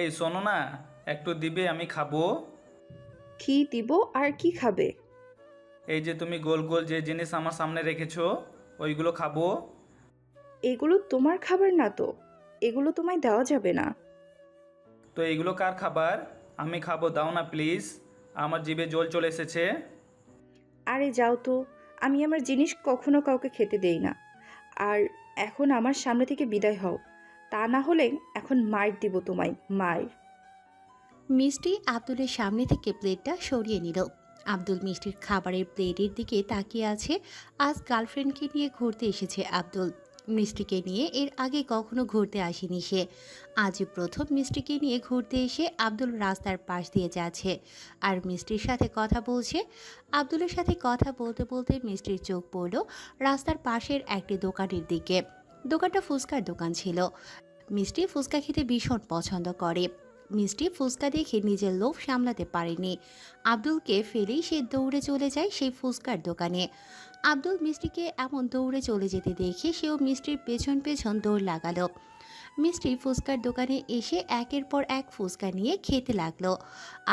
এই শোনো না একটু দিবে আমি খাব। কি দিব আর কি খাবে? এই যে তুমি গোল গোল যে জিনিস আমার সামনে রেখেছো ওইগুলো খাব। এগুলো তোমার খাবার না তো এগুলো তোমায় দেওয়া যাবে না। তো এগুলো কার খাবার? আমি খাব দাও না প্লিজ আমার জিভে জল চলে এসেছে। আরে যাও তো আমি আমার জিনিস কখনো কাউকে খেতে দেই না। আর এখন আমার সামনে থেকে বিদায় হও। তা না হলে এখন মার দিব তোমায় মার মিষ্টি আব্দুলের সামনে থেকে প্লেটটা সরিয়ে নিল। আব্দুল মিষ্টির খাবারের প্লেটের দিকে তাকিয়ে আছে। আজ গার্লফ্রেন্ডকে নিয়ে ঘুরতে এসেছে আব্দুল। মিষ্টিকে নিয়ে এর আগে কখনো ঘুরতে আসেনি সে। আজ প্রথম মিষ্টিকে নিয়ে ঘুরতে এসে আব্দুল রাস্তার পাশ দিয়ে যাচ্ছে। আর মিষ্টির সাথে কথা বলছে, আব্দুলের সাথে কথা বলতে বলতে মিষ্টির চোখ পড়ল রাস্তার পাশের একটি দোকানের দিকে। দোকানটা ফুচকার দোকান ছিল। মিষ্টি ফুচকা খেতে ভীষণ পছন্দ করে। মিষ্টি ফুচকা দেখে নিজের লোভ সামলাতে পারেনি। আব্দুলকে ফেলেই সে দৌড়ে চলে যায় সেই ফুচকার দোকানে। আব্দুল মিষ্টিকে এমন দৌড়ে চলে যেতে দেখে সেও মিষ্টির পেছন পেছন দৌড় লাগালো। মিষ্টি ফুচকার দোকানে এসে একের পর এক ফুচকা নিয়ে খেতে লাগল।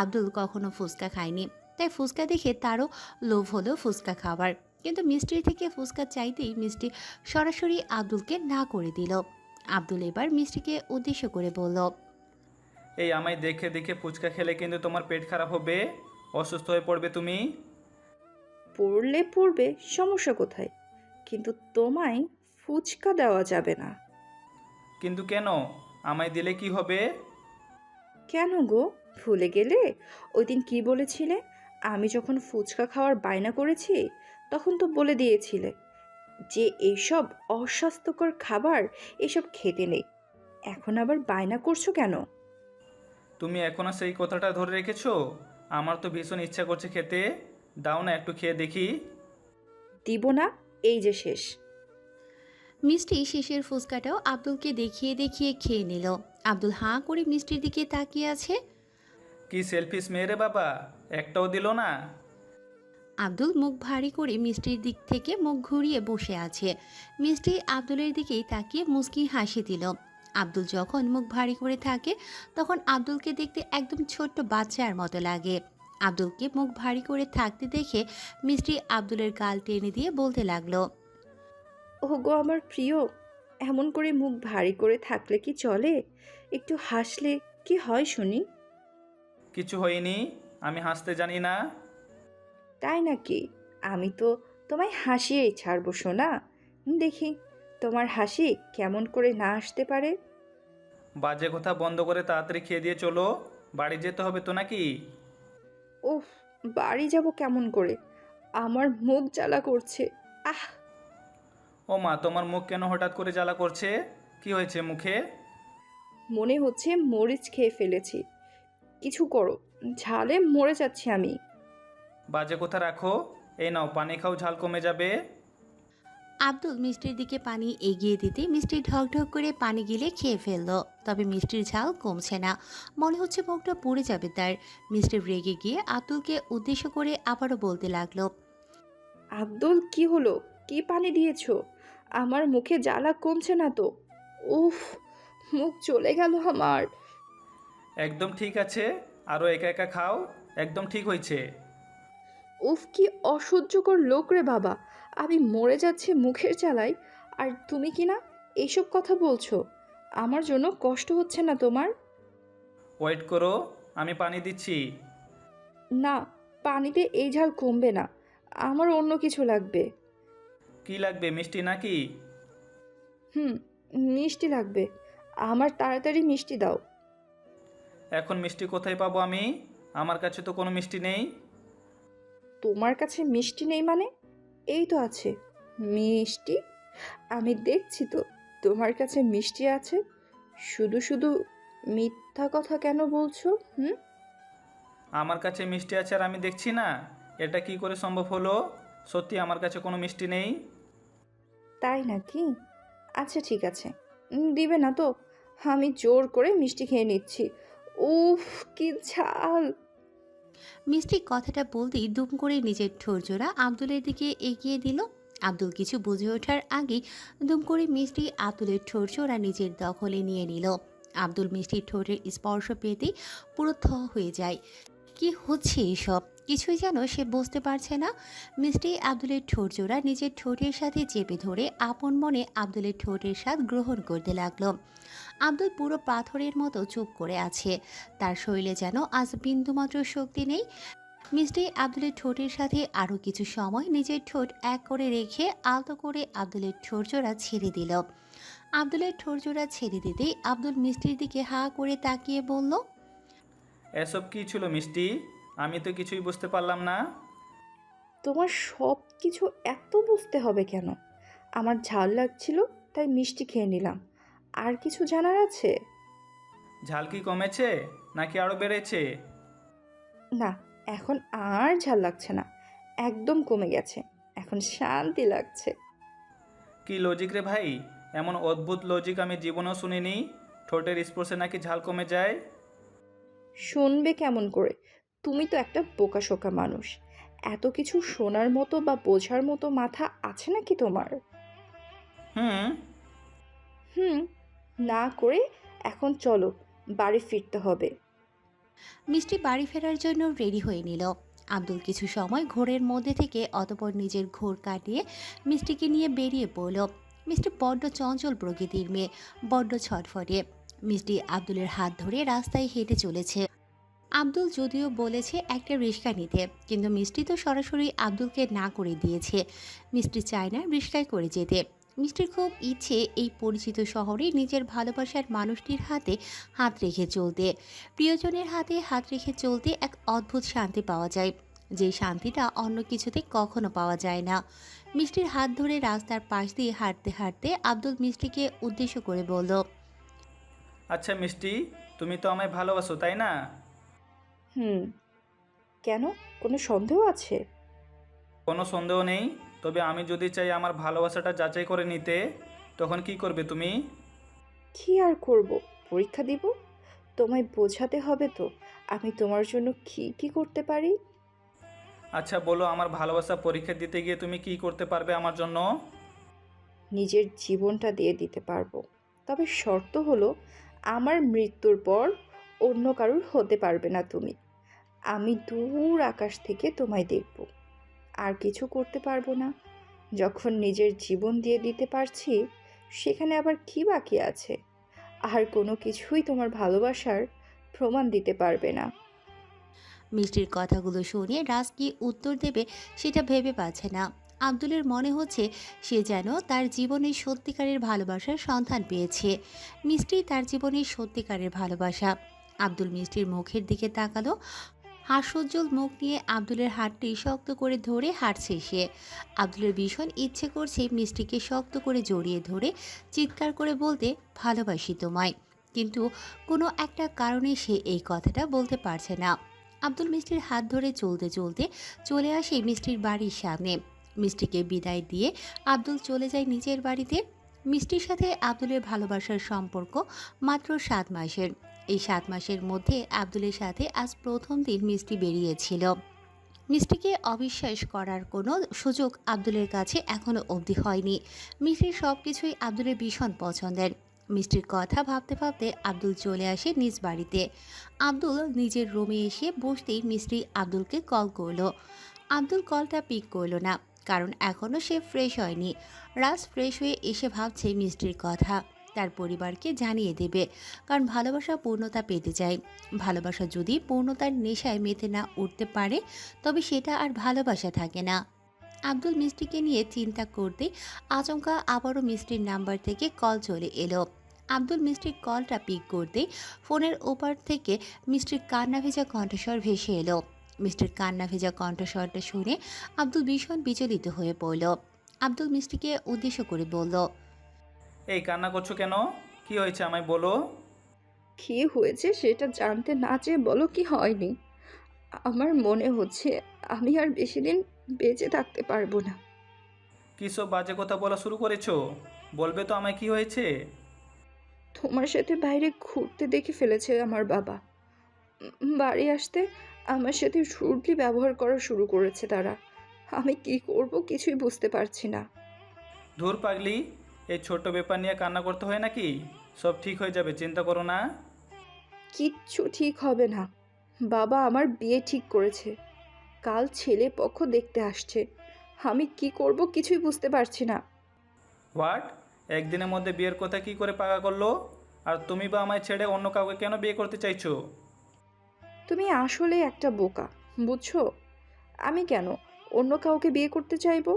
আব্দুল কখনো ফুচকা খায়নি, তাই ফুচকা দেখে তারও লোভ হলো ফুচকা খাবার কিন্তু মিষ্টির থেকে ফুচকা চাইতেই মিষ্টি সরাসরি আব্দুলকে না করে দিল। আব্দুল এবার মিষ্টিকে উদ্দেশ্য করে বলল, এই আমায় দেখে দেখে ফুচকা খেলে কিন্তু তোমার পেট খারাপ হবে। অসুস্থ হয়ে পড়বে তুমি? পড়লে পড়বে সমস্যা কোথায়? কিন্তু তোমায় ফুচকা দেওয়া যাবে না। কিন্তু কেন? আমায় দিলে কি হবে? কেন গো? ভুলে গেলে? ওই দিন কি বলেছিলে? আমি যখন ফুচকা খাওয়ার বায়না করেছি তখন তো বলে দিয়েছিলে যে এইসব অস্বাস্থ্যকর খাবার এসব খেতে নেই। এখন আবার বায়না করছ কেন? তুমি এখনও সেই কথাটা ধরে রেখেছো? আমার তো ভীষণ ইচ্ছা করছে খেতে। দাও না একটু খেয়ে দেখি। দিব না এই যে শেষ। মিষ্টি শেষের ফুচকাটাও আব্দুলকে দেখিয়ে দেখিয়ে খেয়ে নিল। আব্দুল হাঁ করে মিষ্টির দিকে তাকিয়ে আছে। কি সেলফিস মেয়েরে বাবা একটাও দিল না। আব্দুল মুখ ভারী করে মিষ্টির দিক থেকে মুখ ঘুরিয়ে বসে আছে। মিষ্টি আব্দুলের দিকেই তাকিয়ে মুস্কি হাসি দিল। আব্দুল যখন মুখ ভারী করে থাকে তখন আব্দুলকে দেখতে একদম ছোট্ট বাচ্চার মতো লাগে। আব্দুলকে মুখ ভারী করে থাকতে দেখে মিষ্টি আব্দুলের গাল টেনে দিয়ে বলতে লাগল ও গো আমার প্রিয় এমন করে মুখ ভারী করে থাকলে কি চলে? একটু হাসলে কি হয় শুনি? কিছু হয়নি আমি হাসতে জানি না। তাই নাকি? আমি তো তোমায় হাসিয়েই ছাড়বো শোনা দেখি তোমার হাসি কেমন করে না আসতে পারে? বাজে কথা বন্ধ করে তাড়াতাড়ি খেয়ে দিয়ে চলো বাড়ি যেতে হবে তো নাকি? ওফ বাড়ি যাব কেমন করে? আমার মুখ জ্বালা করছে। আহ! ও মা তোমার মুখ কেন হঠাৎ করে জ্বালা করছে? কি হয়েছে মুখে? মনে হচ্ছে মরিচ খেয়ে ফেলেছি। কিছু করো ঝালে মরে যাচ্ছি আমি। বাজে কথা রাখো। এই নাও পানি খাও ঝাল কমে যাবে। আব্দুল মিষ্টির দিকে পানি এগিয়ে দিতে মিষ্টি ঢক ঢক করে পানি গিলে খেয়ে ফেলল। তবে মিষ্টির ঝাল কমছে না। মনে হচ্ছে মুখটা পুড়ে যাবে তার। মিষ্টি রেগে গিয়ে আব্দুলকে উদ্দেশ্য করে আবারও বলতে লাগল আব্দুল কি হলো? কি পানি দিয়েছ? আমার মুখে জ্বালা কমছে না তো? উফ মুখ চলে গেল আমার। একদম ঠিক আছে আরও একা একা খাও একদম ঠিক হয়েছে। উফ কি অসহ্যকর লোক রে বাবা। আমি মরে যাচ্ছি মুখের চালাই আর তুমি কি না এইসব কথা বলছো? আমার জন্য কষ্ট হচ্ছে না তোমার? ওয়েট করো আমি পানি দিচ্ছি। না পানিতে এই ঝাল কমবে না আমার অন্য কিছু লাগবে। কি লাগবে মিষ্টি নাকি? হুম মিষ্টি লাগবে আমার তাড়াতাড়ি মিষ্টি দাও। এখন মিষ্টি কোথায় পাবো আমি? আমার কাছে তো কোনো মিষ্টি নেই। তোমার কাছে মিষ্টি নেই মানে? এই তো আছে। মিষ্টি? আমি দেখছি তো তোমার কাছে মিষ্টি আছে। শুধু শুধু মিথ্যা কথা কেন বলছো হুম? আমার কাছে মিষ্টি আছে আর আমি দেখছি না। এটা কি করে সম্ভব হলো? সত্যি আমার কাছে কোনো মিষ্টি নেই? তাই নাকি? আচ্ছা ঠিক আছে। উম, দিবে না তো। আমি জোর করে মিষ্টি খেয়ে নিচ্ছি। উফ কি ঝাল! মিষ্টি কথাটা বলতেই দুম করে নিজের ঠোরজোড়া আব্দুলের দিকে এগিয়ে দিল। আব্দুল কিছু বুঝে ওঠার আগেই দুম করে মিষ্টি আব্দুলের চোরা নিজের দখলে নিয়ে নিল। আব্দুল মিষ্টির ঠোঁটের স্পর্শ পেতেই পুরো থ হয়ে যায়। কি হচ্ছে এসব? কিছুই যেন সে বুঝতে পারছে না। মিষ্টি আব্দুলের ঠোঁট জোড়া নিজের ঠোঁটের সাথে চেপে ধরে আপন মনে আব্দুলের ঠোঁটের স্বাদ গ্রহণ করতে লাগল। আব্দুল পুরো পাথরের মতো চুপ করে আছে। তার শরীরে যেন আজ বিন্দুমাত্র শক্তি নেই। মিষ্টি আব্দুলের ঠোঁটের সাথে আরও কিছু সময় নিজের ঠোঁট এক করে রেখে আলতো করে আব্দুলের ঠোঁট জোড়া ছেড়ে দিল। আব্দুলের ঠোঁট জোড়া ছেড়ে দিতেই আব্দুল মিষ্টির দিকে হা করে তাকিয়ে বলল এসব কি ছিল মিষ্টি আমি তো কিছুই বুঝতে পারলাম না। তোমার সব কিছু এত বুঝতে হবে কেন? আমার ঝাল লাগছিল তাই মিষ্টি খেয়ে নিলাম। আর কিছু জানার আছে? ঝাল কি কমেছে নাকি আরও বেড়েছে? না এখন আর ঝাল লাগছে না। একদম কমে গেছে। এখন শান্তি লাগছে। কি লজিক রে ভাই? এমন অদ্ভুত লজিক আমি জীবনেও শুনিনি। ঠোঁটের স্পর্শে নাকি ঝাল কমে যায়? শুনবে কেমন করে? তুমি তো একটা বোকাশোকা মানুষ। এত কিছু শোনার মতো বা বোঝার মতো মাথা আছে নাকি তোমার? হুম। হুম না করে এখন চলো বাড়ি ফিরতে হবে। মিষ্টি বাড়ি ফেরার জন্য রেডি হয়ে নিল। আব্দুল কিছু সময় ঘোরের মধ্যে থেকে অতপর নিজের ঘোর কাটিয়ে মিষ্টিকে নিয়ে বেরিয়ে পড়ল। মিষ্টি বড্ড চঞ্চল প্রকৃতির মেয়ে, বড্ড ছটফটে। মিষ্টি আব্দুলের হাত ধরে রাস্তায় হেঁটে চলেছে। আব্দুল যদিও বলেছে একটা রিক্সা নিতে, কিন্তু মিষ্টি তো সরাসরি আব্দুলকে না করে দিয়েছে। মিষ্টি চায় না রিক্সায় করে যেতে। মিষ্টির খুব ইচ্ছে এই পরিচিত শহরে নিজের ভালোবাসার মানুষটির হাতে হাত রেখে চলতে। প্রিয়জনের হাতে হাত রেখে চলতে এক অদ্ভুত শান্তি পাওয়া যায়। যে শান্তিটা অন্য কিছুতে কখনো পাওয়া যায় না। মিষ্টির হাত ধরে রাস্তার পাশ দিয়ে হাঁটতে হাঁটতে আব্দুল মিষ্টিকে উদ্দেশ্য করে বলল আচ্ছা মিষ্টি তুমি তো আমায় ভালোবাসো তাই না? হুম কেন? কোনো সন্দেহ আছে? কোনো সন্দেহ নেই। তবে আমি যদি চাই আমার ভালোবাসাটা যাচাই করে নিতে তখন কি করবে তুমি? কি আর করব? পরীক্ষা দিব? তোমায় বোঝাতে হবে তো আমি তোমার জন্য কি কি করতে পারি? আচ্ছা বলো আমার ভালোবাসা পরীক্ষা দিতে গিয়ে তুমি কি করতে পারবে আমার জন্য? নিজের জীবনটা দিয়ে দিতে পারব। তবে শর্ত হলো আমার মৃত্যুর পর অন্য কারুর হতে পারবে না তুমি। আমি দূর আকাশ থেকে তোমায় দেখব। আর কিছু করতে পারব না। যখন নিজের জীবন দিয়ে দিতে পারছি, সেখানে আবার কি বাকি আছে? আর কোনো কিছুই তোমার ভালোবাসার প্রমাণ দিতে পারবে না। মিষ্টির কথাগুলো শুনে রাজ কি উত্তর দেবে সেটা ভেবে পাচ্ছে না। আব্দুলের মনে হচ্ছে সে যেন তার জীবনের সত্যিকারের ভালোবাসার সন্ধান পেয়েছে। মিষ্টি তার জীবনের সত্যিকারের ভালোবাসা। আব্দুল মিষ্টির মুখের দিকে তাকালো। হাস্যোজ্জ্বল মুখ নিয়ে আব্দুলের হাতটি শক্ত করে ধরে হাঁটছে সে। আব্দুলের ভীষণ ইচ্ছে করছে মিষ্টিকে শক্ত করে জড়িয়ে ধরে চিৎকার করে বলতে, ভালোবাসি তোমায়। কিন্তু কোনো একটা কারণে সে এই কথাটা বলতে পারছে না। আব্দুল মিষ্টির হাত ধরে চলতে চলতে চলে আসে মিষ্টির বাড়ির সামনে। মিষ্টিকে বিদায় দিয়ে আব্দুল চলে যায় নিজের বাড়িতে। মিষ্টির সাথে আব্দুলের ভালোবাসার সম্পর্ক মাত্র সাত মাসের। এই সাত মাসের মধ্যে আব্দুলের সাথে আজ প্রথম দিন মিষ্টি বেরিয়েছিল। মিষ্টিকে অবিশ্বাস করার কোনো সুযোগ আব্দুলের কাছে এখনও অবধি হয়নি। মিষ্টির সব কিছুই আব্দুলের ভীষণ পছন্দের। মিষ্টির কথা ভাবতে ভাবতে আব্দুল চলে আসে নিজ বাড়িতে। আব্দুল নিজের রুমে এসে বসতেই মিষ্টি আব্দুলকে কল করল। আব্দুল কলটা পিক করল না, কারণ এখনও সে ফ্রেশ হয়নি। রাজ ফ্রেশ হয়ে এসে ভাবছে মিষ্টির কথা। তার পরিবারকে জানিয়ে দেবে। কারণ ভালোবাসা পূর্ণতা পেতে চায়। ভালোবাসা যদি পূর্ণতার নেশায় মেতে না উঠতে পারে, তবে সেটা আর ভালোবাসা থাকে না। আব্দুল মিষ্টিকে নিয়ে চিন্তা করতে আচমকা আবারও মিষ্টির নাম্বার থেকে কল চলে এলো। আব্দুল মিষ্টির কলটা পিক করতে ফোনের ওপার থেকে মিষ্টির কান্না ভেজা কণ্ঠস্বর ভেসে এলো। মিষ্টির কান্না ভেজা কণ্ঠস্বরটা শুনে আব্দুল ভীষণ বিচলিত হয়ে পড়ল। আব্দুল মিষ্টিকে উদ্দেশ্য করে বলল এই কান্না করছ কেন? কি হয়েছে আমায় বলো। কি হয়েছে সেটা জানতে না চেয়ে বলো কি হয়নি। আমার মনে হচ্ছে আমি আর বেশি দিন বেঁচে থাকতে পারব না। কী সব বাজে কথা বলা শুরু করেছ? বলবে তো আমায় কি হয়েছে? তোমার সাথে বাইরে ঘুরতে দেখে ফেলেছে আমার বাবা। বাড়ি আসতে আমার সাথে রুডলি ব্যবহার করা শুরু করেছে তারা। আমি কি করব কিছুই বুঝতে পারছি না। ধুর পাগলি এই ছোট্ট ব্যাপার নিয়ে কান্না করতে হয় নাকি? সব ঠিক হয়ে যাবে চিন্তা করো না। কিচ্ছু ঠিক হবে না। বাবা আমার বিয়ে ঠিক করেছে। কাল ছেলে পক্ষ দেখতে আসছে। আমি কি করব কিছুই বুঝতে পারছি না। হোয়াট একদিনের মধ্যে বিয়ের কথা কি করে পাকা করল? আর তুমি বা আমায় ছেড়ে অন্য কাউকে কেন বিয়ে করতে চাইছো? তুমি আসলে একটা বোকা বুঝছ? আমি কেন অন্য কাউকে বিয়ে করতে চাইব?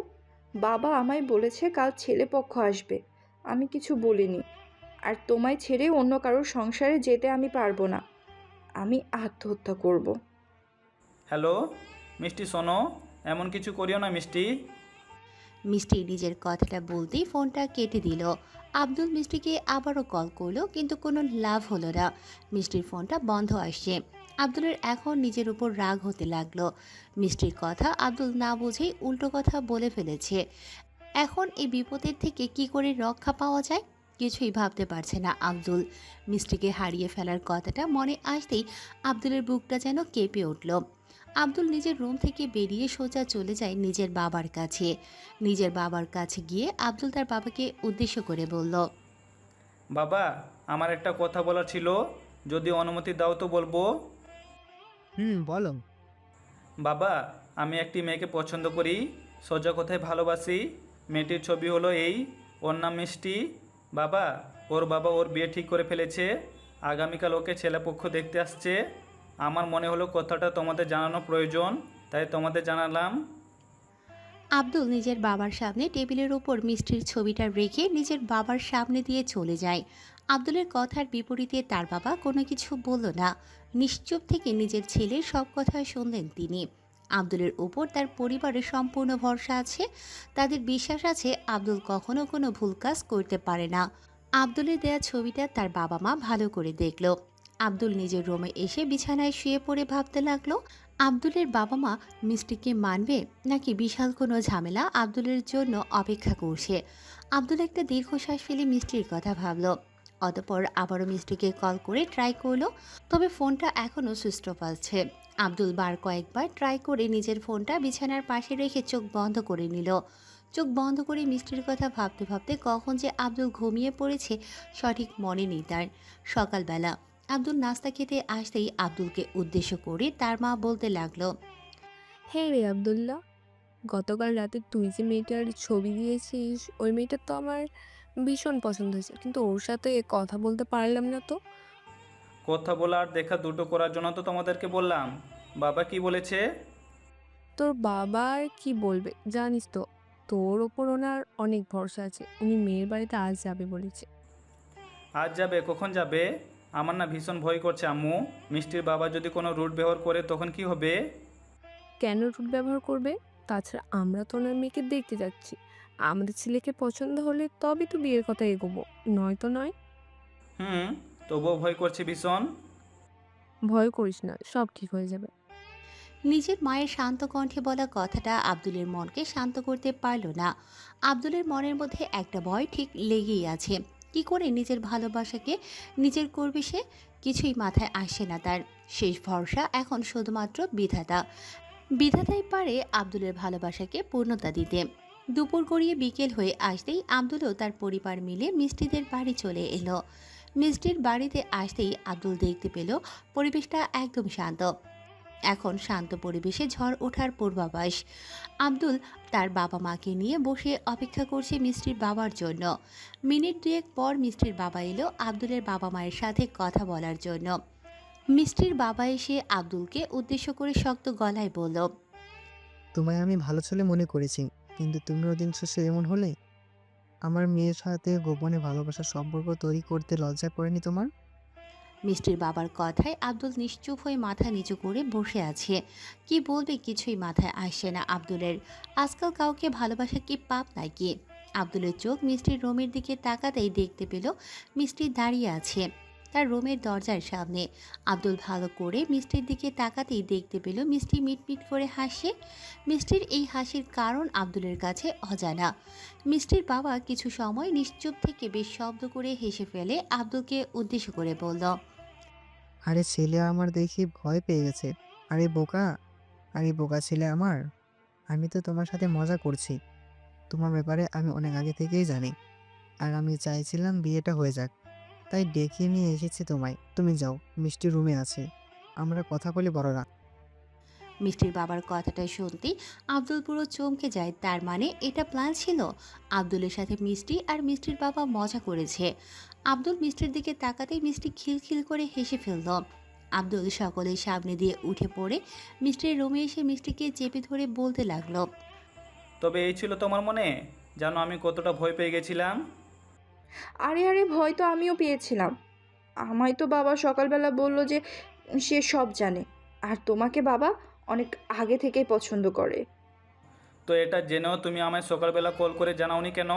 বাবা আমায় বলেছে কাল ছেলে পক্ষ আসবে। আমি কিছু বলিনি। আর তোমায় ছেড়ে অন্য কারোর সংসারে যেতে আমি পারব না। আমি আত্মহত্যা করব। হ্যালো মিষ্টি শোনো এমন কিছু করিও না মিষ্টি। মিষ্টি নিজের কথাটা বলতেই ফোনটা কেটে দিল। আব্দুল মিষ্টিকে আবারও কল করল কিন্তু কোনো লাভ হলো না। মিষ্টির ফোনটা বন্ধ আসছে। আব্দুলের এখন নিজের উপর রাগ হতে লাগল। মিষ্টির কথা আব্দুল না বুঝেই উল্টো কথা বলে ফেলেছে। এখন এই বিপদের থেকে কি করে রক্ষা পাওয়া যায়? কিছুই ভাবতে পারছে না আব্দুল। মিষ্টিকে হারিয়ে ফেলার কথাটা মনে আসতেই আব্দুলের বুকটা যেন কেঁপে উঠল। আব্দুল নিজের রুম থেকে বেরিয়ে সোজা চলে যায় নিজের বাবার কাছে। নিজের বাবার কাছে গিয়ে আব্দুল তার বাবাকে উদ্দেশ্য করে বলল, বাবা, আমার একটা কথা বলার ছিল। যদি অনুমতি দাও তো বলব। হুম বলো বাবা আমি একটি মেয়েকে পছন্দ করি সোজা কথায় ভালোবাসি। মেয়েটির ছবি হলো এই ওর নাম মিষ্টি। বাবা ওর বাবা ওর বিয়ে ঠিক করে ফেলেছে। আগামীকাল ওকে ছেলেপক্ষ দেখতে আসছে। আমার মনে হলো কথাটা তোমাদের জানানো প্রয়োজন তাই তোমাদের জানালাম। আব্দুল নিজের বাবার সামনে টেবিলের উপর মিষ্টির ছবিটা রেখে নিজের বাবার সামনে দিয়ে চলে যায়। আব্দুলের কথার বিপরীতে তার বাবা কোনো কিছু বলল না। নিশ্চুপ থেকে নিজের ছেলের সব কথা শুনলেন তিনি। আব্দুলের ওপর তার পরিবারের সম্পূর্ণ ভরসা আছে, তাদের বিশ্বাস আছে আব্দুল কখনো কোনো ভুল কাজ করতে পারে না। আব্দুলের দেয়া ছবিটা তার বাবা মা ভালো করে দেখল। আব্দুল নিজের রুমে এসে বিছানায় শুয়ে পড়ে ভাবতে লাগল, আব্দুলের বাবা মা মিষ্টিকে মানবে নাকি বিশাল কোনো ঝামেলা আব্দুলের জন্য অপেক্ষা করছে? আব্দুল একটা দীর্ঘশ্বাস ফেলে মিষ্টির কথা ভাবলো। অতপর আবারও মিষ্টিকে কল করে ট্রাই করল, তবে ফোনটা এখনও সুইচ অফ আছে আব্দুল বার কয়েকবার ট্রাই করে নিজের ফোনটা বিছানার পাশে রেখে চোখ বন্ধ করে নিল। চোখ বন্ধ করে মিষ্টির কথা ভাবতে ভাবতে কখন যে আব্দুল ঘুমিয়ে পড়েছে, সঠিক মনে নেই তার। সকালবেলা আব্দুল নাস্তা খেতে আসতেই আব্দুলকে উদ্দেশ্য করে তার মা বলতে লাগল হ্যাঁ রে আবদুল্লাহ, গতকাল রাতে তুই যে মেয়েটার ছবি দিয়েছিস, ওই মেয়েটা তো আমার ভীষণ পছন্দ হয়েছে। কিন্তু ওর সাথে কথা বলতে পারলাম না তো। কথা বলা আর দেখা দুটো করার জন্য তো তোমাদেরকে বললাম। বাবা কি বলেছে? তোর বাবা আর কি বলবে জানিস তো? তোর ওপর ওনার অনেক ভরসা আছে। উনি মেয়ের বাড়িতে আজ যাবে বলেছে। আজ যাবে? কখন যাবে? আমার না ভীষণ ভয় করছে আম্মু। মিষ্টির বাবা যদি কোনো রুট ব্যবহার করে তখন কি হবে? কেন রুট ব্যবহার করবে? তাছাড়া আমরা তো ওনার মেয়েকে দেখতে যাচ্ছি। আমাদের ছেলেকে পছন্দ হলে তবে তো বিয়ের কথা এগোবো নয়তো নয়। হুম তবুও ভয় করছে ভীষণ? ভয় করিস না সব ঠিক হয়ে যাবে। নিজের মায়ের শান্ত কণ্ঠে বলা কথাটা আব্দুলের মনকে শান্ত করতে পারল না। আব্দুলের মনের মধ্যে একটা ভয় ঠিক লেগেই আছে। কি করে নিজের ভালোবাসাকে নিজের করবে সে? কিছুই মাথায় আসে না তার। শেষ ভরসা এখন শুধুমাত্র বিধাতা। বিধাতাই পারে আব্দুলের ভালোবাসাকে পূর্ণতা দিতে। দুপুর গড়িয়ে বিকেল হয়ে আসতেই আব্দুলও তার পরিবার মিলে মিষ্টিদের বাড়ি চলে এলো। মিষ্টির বাড়িতে আসতেই আব্দুল দেখতে পেল পরিবেশটা একদম শান্ত। এখন শান্ত পরিবেশে ঝড় ওঠার পূর্বাভাস। আব্দুল তার বাবা মাকে নিয়ে বসে অপেক্ষা করছে মিষ্টির বাবার জন্য। মিনিট দুয়েক পর মিষ্টির বাবা এলো আব্দুলের বাবা মায়ের সাথে কথা বলার জন্য। মিষ্টির বাবা এসে আব্দুলকে উদ্দেশ্য করে শক্ত গলায় বলল, তোমায় আমি ভালো ছেলে মনে করেছি। কিন্তু তুমিও দিন শেষে এমন হলে? আমার মেয়ের সাথে গোপনে ভালোবাসার সম্পর্ক তৈরি করতে লজ্জা করেনি তোমার? মিষ্টির বাবার কথায় আব্দুল নিশ্চুপ হয়ে মাথা নিচু করে বসে আছে। কি বলবে কিছুই মাথায় আসে না আব্দুলের। আজকাল কাউকে ভালোবাসা কি পাপ নাকি? আব্দুলের চোখ মিষ্টির রোমের দিকে তাকাতেই দেখতে পেল মিষ্টি দাঁড়িয়ে আছে। তার রুমের দরজার সামনে। আব্দুল ভালো করে মিষ্টির দিকে তাকাতেই দেখতে পেল মিষ্টি মিটমিট করে হাসে। মিষ্টির এই হাসির কারণ আব্দুলের কাছে অজানা। মিষ্টির বাবা কিছু সময় নিশ্চুপ থেকে বেশ শব্দ করে হেসে ফেলে আব্দুলকে উদ্দেশ্য করে বলল, আরে ছেলে আমার দেখি ভয় পেয়ে গেছে। আরে বোকা আরে বোকা ছেলে আমার। আমি তো তোমার সাথে মজা করছি। তোমার ব্যাপারে আমি অনেক আগে থেকেই জানি। আর আমি চাইছিলাম বিয়েটা হয়ে যাক। তাই ডেকে নিয়ে এসেছি তোমায়। তুমি যাও মিষ্টি রুমে আছে। আমরা কথা বলি বড়রা। মিষ্টির বাবার কথাটা শুনতে আব্দুল পুরো চমকে যায়। তার মানে এটা প্ল্যান ছিল? আব্দুলের সাথে মিষ্টি আর মিষ্টির বাবা মজা করেছে। আব্দুল মিষ্টির দিকে তাকাতেই মিষ্টি খিলখিল করে হেসে ফেলল। আব্দুল সকলের সামনে দিয়ে উঠে পড়ে মিষ্টির রুমে এসে মিষ্টিকে চেপে ধরে বলতে লাগল তবে এই ছিল তোমার মনে? জানো আমি কতটা ভয় পেয়ে গেছিলাম? আরে আরে ভয় তো আমিও পেয়েছিলাম। আমায় তো বাবা সকালবেলা বলল যে সে সব জানে। আর তোমাকে বাবা অনেক আগে থেকেই পছন্দ করে। তো এটা জেনেও তুমি আমায় সকালবেলা কল করে জানাওনি কেন?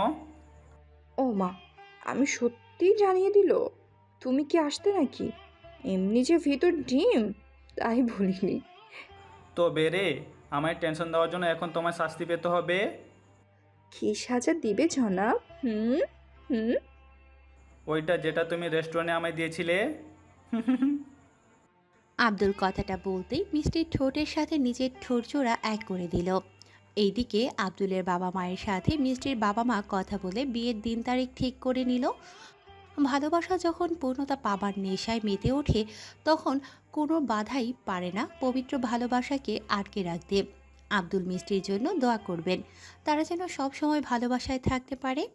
ও মা আমি সত্যিই জানিয়ে দিল। তুমি কি আসতে নাকি? এমনি যে ভিতর ডিম তাই বলিনি। তো বেরে আমায় টেনশন দেওয়ার জন্য এখন তোমায় শাস্তি পেতে হবে। কি সাজা দিবে জনাব? হুম? হুম? ওইটা যেটা তুমি রেস্টুরেন্টে আমায় দিয়েছিলে। আব্দুল কথাটা বলতেই মিষ্টির ঠোঁটের সাথে নিজের ঠোঁট জোড়া এক করে দিল। এইদিকে আব্দুলের বাবা মায়ের সাথে মিষ্টির বাবা মা কথা বলে বিয়ের দিন তারিখ ঠিক করে নিল। ভালোবাসা যখন পূর্ণতা পাবার নেশায় মেতে ওঠে তখন কোনো বাধাই পারে না পবিত্র ভালোবাসাকে আটকে রাখতে। আব্দুল মিষ্টির জন্য দোয়া করবেন। তারা যেন সব সময় ভালোবাসায় থাকতে পারে।